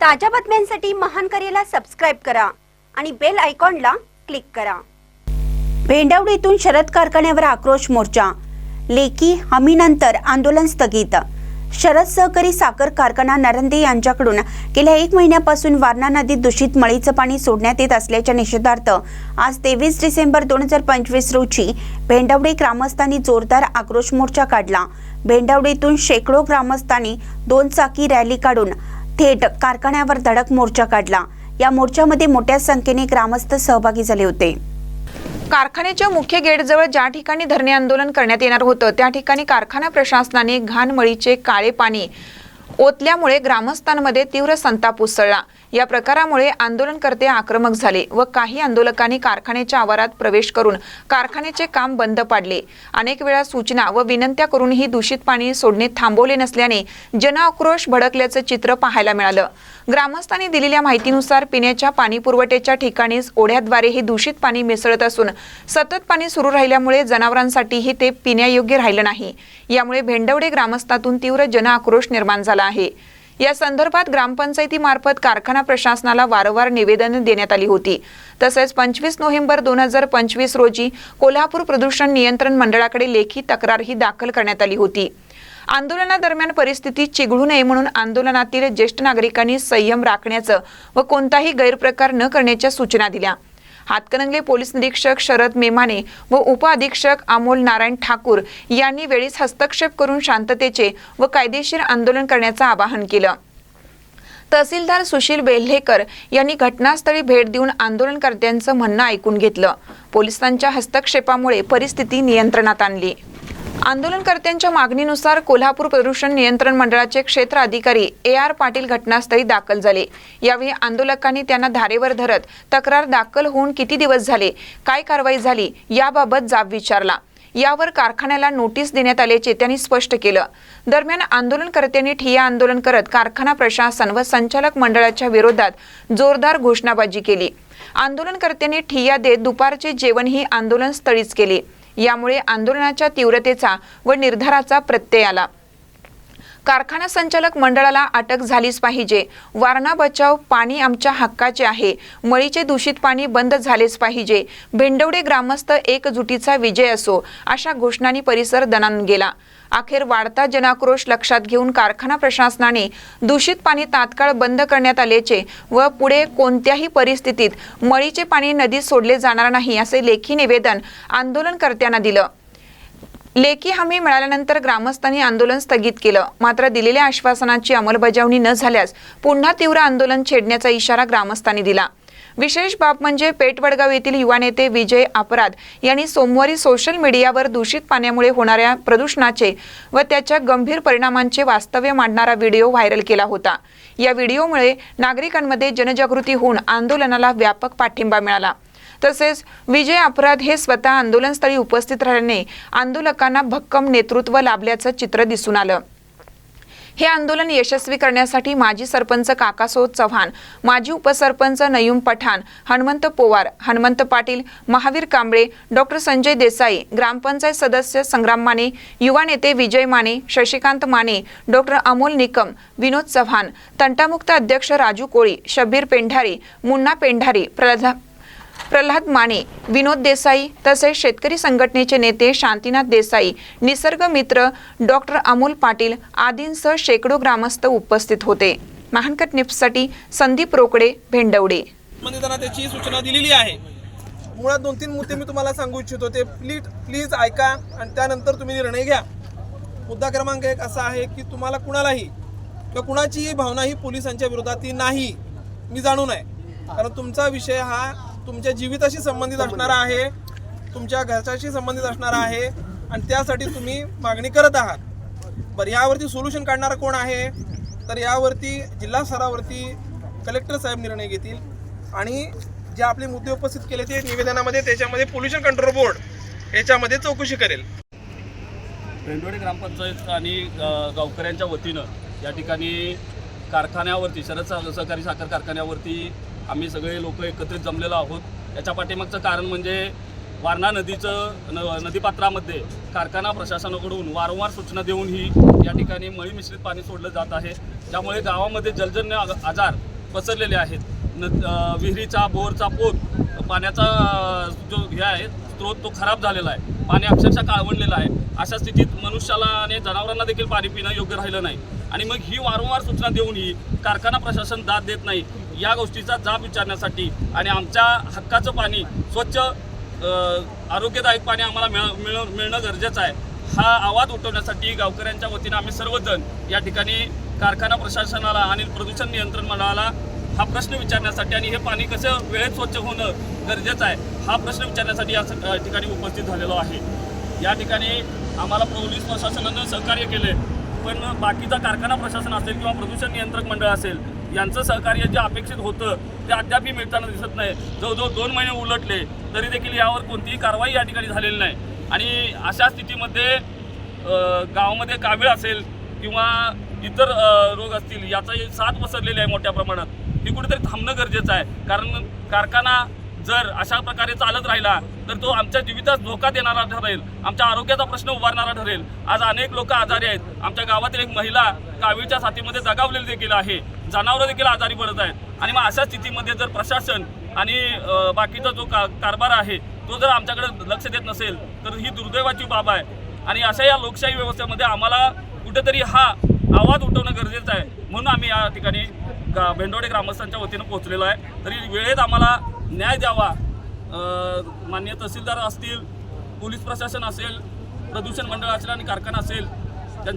ताज्या बातम्यांसाठी महान करेला सबस्क्राईब करा आणि बेल आयकॉनला क्लिक करा. भेंडवडीतून शरद कारखान्यावर आक्रोश मोर्चा. लेखी हमीनंतर आंदोलन स्थगित. शरद सहकारी साखर कारखाना नरंदे यांच्याकडून गेल्या एक महिन्यापासून वारणा नदीत दूषित मळीचं पाणी सोडण्यात येत असल्याच्या निषेधार्थ आज तेवीस डिसेंबर दोन हजार पंचवीस रोजी भेंडवडे ग्रामस्थांनी जोरदार आक्रोश मोर्चा काढला. भेंडवडीतून शेकडो ग्रामस्थांनी दोन चाकी रॅली काढून थेट कारखान्यावर धडक मोर्चा काढला. या मोर्चामध्ये मोठ्या संख्येने ग्रामस्थ सहभागी झाले होते. कारखान्याच्या मुख्य गेटजवळ ज्या ठिकाणी धरणे आंदोलन करण्यात येणार होतं त्या ठिकाणी कारखाना प्रशासनाने घाणमळीचे काळे पाणी ओतल्यामुळे ग्रामस्थांमध्ये तीव्र संताप उसळला. या प्रकारामुळे आंदोलनकर्ते आक्रमक झाले व काही आंदोलकांनी कारखान्याच्या आवारात प्रवेश करून कारखान्याचे काम बंद पाडले. अनेक वेळा सूचना व विनंत्या करूनही दूषित पाणी सोडणे थांबवले नसल्याने जनआक्रोश भडकल्याचं चित्र पाहायला मिळालं. ग्रामस्थांनी दिलेल्या माहितीनुसार पिण्याच्या पाणी पुरवठ्याच्या ठिकाणीच ओढ्याद्वारे हे दूषित पाणी मिसळत असून सतत पाणी सुरू राहिल्यामुळे जनावरांसाठीही ते पिण्यायोग्य राहिलं नाही. यामुळे भेंडवडे ग्रामस्थातून तीव्र जनआक्रोश निर्माण झाला आहे. या संदर्भात ग्रामपंचायतीमार्फत कारखाना प्रशासनाला वारंवार निवेदन देण्यात आली होती. तसेच पंचवीस नोव्हेंबर दोन हजार पंचवीस रोजी कोल्हापूर प्रदूषण नियंत्रण मंडळाकडे लेखी तक्रारही दाखल करण्यात आली होती. आंदोलनादरम्यान परिस्थिती चिघळू नये म्हणून आंदोलनातील ज्येष्ठ नागरिकांनी संयम राखण्याचं व कोणताही गैरप्रकार न करण्याच्या सूचना दिल्या. हातकणंगले पोलीस निरीक्षक शरद मेमाने व उपअधीक्षक अमोल नारायण ठाकूर यांनी वेळीच हस्तक्षेप करून शांततेचे व कायदेशीर आंदोलन करण्याचं आवाहन केलं. तहसीलदार सुशील बेल्हेकर यांनी घटनास्थळी भेट देऊन आंदोलनकर्त्यांचं म्हणणं ऐकून घेतलं. पोलिसांच्या हस्तक्षेपामुळे परिस्थिती नियंत्रणात आणली. आंदोलनकर्त्यांच्या मागणीनुसार कोल्हापूर प्रदूषण नियंत्रण मंडळाचे क्षेत्र अधिकारी ए आर पाटील घटनास्थळी दाखल झाले. यावेळी आंदोलकांनी त्यांना धारेवर धरत तक्रार दाखल होऊन किती दिवस झाले काय कारवाई झाली याबाबत जाब विचारला. यावर कारखान्याला नोटीस देण्यात आल्याचे त्यांनी स्पष्ट केलं. दरम्यान आंदोलनकर्त्यांनी ठिय्या आंदोलन करत कारखाना प्रशासन व संचालक मंडळाच्या विरोधात जोरदार घोषणाबाजी केली. आंदोलनकर्त्यांनी ठिय्या देत दुपारचे जेवणही आंदोलन स्थळीच केले. यामुळे आंदोलनाच्या तीव्रतेचा व निर्धाराचा प्रत्यय आला. कारखाना संचालक मंडळाला अटक झालीच पाहिजे. वारणा बचाव पाणी आमच्या हक्काचे आहे. मळीचे दूषित पाणी बंद झालेच पाहिजे. भेंडवडे ग्रामस्थ एकजुटीचा विजय असो अशा घोषणांनी परिसर दणान गेला. अखेर वाढता जनाक्रोश लक्षात घेऊन कारखाना प्रशासनाने दूषित पाणी तात्काळ बंद करण्यात आल्याचे व पुढे कोणत्याही परिस्थितीत मळीचे पाणी नदीत सोडले जाणार नाही असे लेखी निवेदन आंदोलनकर्त्यांना दिलं. लेखी हमी मिळाल्यानंतर ग्रामस्थांनी आंदोलन स्थगित केलं. मात्र दिलेल्या आश्वासनाची अंमलबजावणी न झाल्यास पुन्हा तीव्र आंदोलन छेडण्याचा इशारा ग्रामस्थांनी दिला. विशेष बाब म्हणजे पेटवडगाव येथील युवा नेते विजय अपराध यांनी सोमवारी सोशल मीडियावर दूषित पाण्यामुळे होणाऱ्या प्रदूषणाचे व त्याच्या गंभीर परिणामांचे वास्तव्य मांडणारा व्हिडिओ व्हायरल केला होता. या व्हिडिओमुळे नागरिकांमध्ये जनजागृती होऊन आंदोलनाला व्यापक पाठिंबा मिळाला. तसेच विजय अपराध हे स्वतः आंदोलनस्थळी उपस्थित राहिल्याने आंदोलकांना भक्कम नेतृत्व लाभल्याचं चित्र दिसून आलं. हे आंदोलन यशस्वी करण्यासाठी माजी सरपंच काकासो चव्हाण माजी उपसरपंच नयूम पठाण हनुमंत पोवार हनुमंत पाटील महावीर कांबळे डॉक्टर संजय देसाई ग्रामपंचायत सदस्य संग्राम माने युवा नेते विजय माने शशिकांत माने डॉक्टर अमोल निकम विनोद चव्हाण तंटामुक्त अध्यक्ष राजू कोळी शब्बीर पेंढारी मुन्ना पेंढारी प्रल्हा प्रल्हाद माने विनोद देसाई तसेच शेतकरी संघटनेचे नेते शांतीनाथ देसाई निसर्ग मित्र डॉक्टर अमोल पाटील आदींसह शेकडो ग्रामस्थ उपस्थित होते. महानकट निप्ससाठी संदीप रोकडे भेंडवडे. त्याची सूचना दिलेली आहे. मुळात दोन तीन मुद्दे मी तुम्हाला सांगू इच्छितो. ते प्लीज प्लीज ऐका आणि त्यानंतर तुम्ही निर्णय घ्या. मुद्दा क्रमांक एक असा आहे की तुम्हाला कुणालाही किंवा कुणाचीही भावना ही पोलिसांच्या विरोधात ती नाही. मी जाणून आहे. कारण तुमचा विषय हा तुमच्या जीविताशी संबंधित असणारा आहे तुमच्या घरच्याशी संबंधित असणारा आहे आणि त्यासाठी तुम्ही मागणी करत आहात. बरं यावरती सोल्युशन काढणारा कोण आहे? तर यावरती जिल्हा स्तरावरती कलेक्टर साहेब निर्णय घेतील. आणि जे आपले मुद्दे उपस्थित केले ते निवेदनामध्ये त्याच्यामध्ये पोल्युशन कंट्रोल बोर्ड याच्यामध्ये चौकशी करेल. पेंडोळी ग्रामपंचायत आणि गावकऱ्यांच्या वतीनं या ठिकाणी कारखान्यावरती शरद सह- सहकारी साखर कारखान्यावरती आम्ही सगळे लोक एकत्रित जमलेलो आहोत. याच्या पाठीमागचं कारण म्हणजे वारणा नदीचं न नदीपात्रामध्ये कारखाना प्रशासनाकडून वारंवार सूचना देऊनही या ठिकाणी मळी मिश्रित पाणी सोडलं जात आहे. त्यामुळे गावामध्ये जलजन्य आ- आजार पसरलेले आहेत. न विहिरीचा बोरचा पोत पाण्याचा जो हे आहे स्रोत तो खराब झालेला आहे. पाणी अक्षरशः काळवणलेलं आहे. अशा स्थितीत मनुष्याला आणि जनावरांना देखील पाणी पिणं योग्य राहिलं नाही. आणि मग ही वारंवार सूचना देऊनही कारखाना प्रशासन दाद देत नाही या गोष्टीचा जाब विचारण्यासाठी आणि आमच्या हक्काचं पाणी स्वच्छ आरोग्यदायक पाणी आम्हाला मिळ मिळ मिळणं गरजेचं आहे. हा आवाज उठवण्यासाठी गावकऱ्यांच्या वतीनं आम्ही सर्वजण या ठिकाणी कारखाना प्रशासनाला आणि प्रदूषण नियंत्रण मंडळाला हा प्रश्न विचारण्यासाठी आणि हे पाणी कसं वेळेत स्वच्छ होणं गरजेचं आहे हा प्रश्न विचारण्यासाठी या ठिकाणी उपस्थित झालेलो आहे. या ठिकाणी आम्हाला पोलीस प्रशासनानं सहकार्य केले पण बाकीचा कारखाना प्रशासन असेल किंवा प्रदूषण नियंत्रक मंडळ असेल यांचं सहकार्य जे अपेक्षित होतं ते अद्यापही मिळताना दिसत नाही. जवळजवळ दोन महिने उलटले तरी देखील यावर कोणतीही कारवाई या ठिकाणी झालेली नाही. आणि अशा स्थितीमध्ये गावामध्ये कावीळ असेल किंवा इतर रोग असतील याचा साथ पसरलेली आहे मोठ्या प्रमाणात. ही कुठेतरी थांबणं गरजेचं आहे. कारण कारखाना जर अशा प्रकारे चालत राहिला तर तो आमच्या जीवितास धोका देणारा ठरेल. आमच्या आरोग्याचा प्रश्न उभारणारा ठरेल. आज अनेक लोक आजारी आहेत. आमच्या गावातील एक महिला कावीळच्या साथीमध्ये दगावलेली देखील आहे. जनावरं देखील आजारी पडत आहेत. आणि मग अशा स्थितीमध्ये जर प्रशासन आणि बाकीचा जो का कारभार आहे तो जर आमच्याकडे लक्ष देत नसेल तर ही दुर्दैवाची बाब आहे. आणि अशा या लोकशाही व्यवस्थेमध्ये आम्हाला कुठेतरी हा आवाज उठवणं गरजेचं आहे. म्हणून आम्ही या ठिकाणी गा भेंडोडे ग्रामस्थांच्या वतीनं पोहोचलेलो आहे. तरी वेळेत आम्हाला न्याय द्यावा. मान्य तहसीलदार असतील पोलीस प्रशासन असेल प्रदूषण मंडळ असेल आणि कारखाना असेल